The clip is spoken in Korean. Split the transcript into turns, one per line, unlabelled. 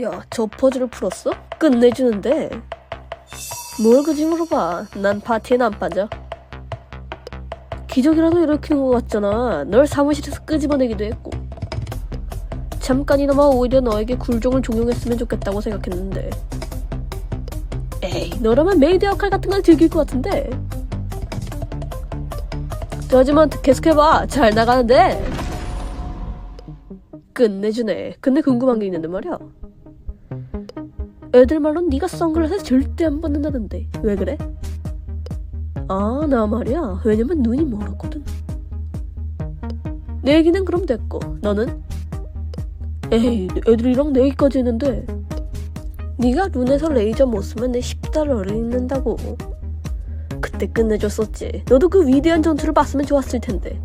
야, 저 퍼즐을 풀었어? 끝내주는데. 뭘 그지 물어봐. 난 파티엔 안 빠져. 기적이라도 일으키는 것 같잖아. 널 사무실에서 끄집어내기도 했고. 잠깐이나마 오히려 너에게 굴종을 종용했으면 좋겠다고 생각했는데. 에이, 너라면 메이드 역할 같은 걸 즐길 것 같은데. 하지만 계속해봐. 잘 나가는데. 끝내주네. 근데 궁금한 게 있는데 말이야. 애들 말론 네가 선글라스 절대 안 받는다던데. 왜 그래? 아, 나 말이야. 왜냐면 눈이 멀었거든. 내 얘기는 그럼 됐고, 너는? 에이, 애들이랑 내 얘기까지 했는데. 네가 눈에서 레이저 못 쓰면 내 10달러를 잃는다고. 그때 끝내줬었지. 너도 그 위대한 전투를 봤으면 좋았을 텐데.